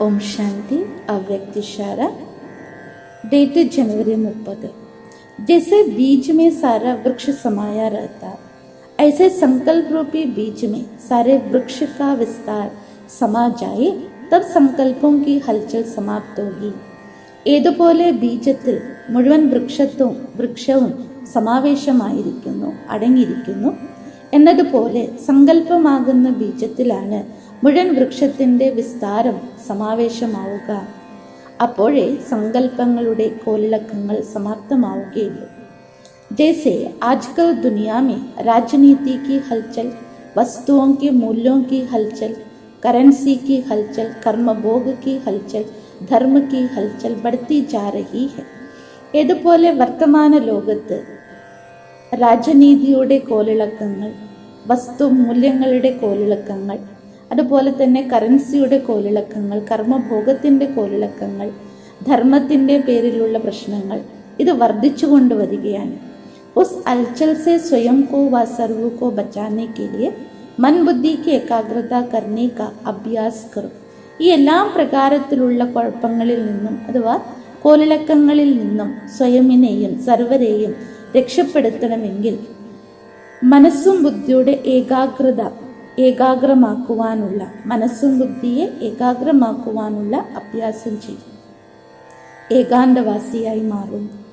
ओम शांति अव्यक्त इशारा डेट जनवरी मुप्पद जैसे बीज में सारा वृक्ष समाया रहता ऐसे संकल्प रूपी बीज में सारे वृक्ष का विस्तार समा जाए तब संकल्पों की हलचल समाप्त होगी ഏതുപോലെ ബീജത്തിൽ മുഴുവൻ വൃക്ഷത്തും വൃക്ഷവും സമാവേശമായിരിക്കുന്നു അടങ്ങിയിരിക്കുന്നു എന്നതുപോലെ സങ്കല്പമാകുന്ന ബീജത്തിലാണ് മുഴുവൻ വൃക്ഷത്തിൻ്റെ വിസ്താരം സമാവേശമാവുക അപ്പോഴേ സങ്കല്പങ്ങളുടെ കോലിളക്കങ്ങൾ സമാപ്തമാവുകയുള്ളൂ जैसे आजकल दुनिया में राजनीति की हलचल वस्तुओं के मूल्यों की हलचल करेंसी की हलचल कर्म भोग की हलचल धर्म की हलचल बढ़ती जा रही है ഇതുപോലെ വർത്തമാന ലോകത്ത് രാജനീതിയുടെ കോലിളക്കങ്ങൾ വസ്തുമൂല്യങ്ങളുടെ കോലിളക്കങ്ങൾ അതുപോലെ തന്നെ കറൻസിയുടെ കോലിളക്കങ്ങൾ കർമ്മഭോഗത്തിന്റെ കോലിളക്കങ്ങൾ ധർമ്മത്തിന്റെ പേരിലുള്ള പ്രശ്നങ്ങൾ ഇത് വർദ്ധിച്ചു കൊണ്ടുവരികയാണ് ഉസ് അൽച്ചൽ സെ സ്വയം കോ വ സർവു കോ ബച്ചാനെ കെലിയെ മൻ ബുദ്ധിക്ക് ഏകാഗ്രത കർണേ അഭ്യാസ് കറു. ഈ എല്ലാ പ്രകാരത്തിലുള്ള കുഴപ്പങ്ങളിൽ നിന്നും അഥവാ കോലിളക്കങ്ങളിൽ നിന്നും സ്വയമിനെയും സർവരെയും രക്ഷപ്പെടുത്തണമെങ്കിൽ മനസ്സും ബുദ്ധിയുടെ ഏകാഗ്രത ഏകാഗ്രമാക്കുവാനുള്ള മനസ്സും ബുദ്ധിയെ ഏകാഗ്രമാക്കുവാനുള്ള അഭ്യാസം ചെയ്യും ഏകാന്തവാസിയായി മാറുന്നു.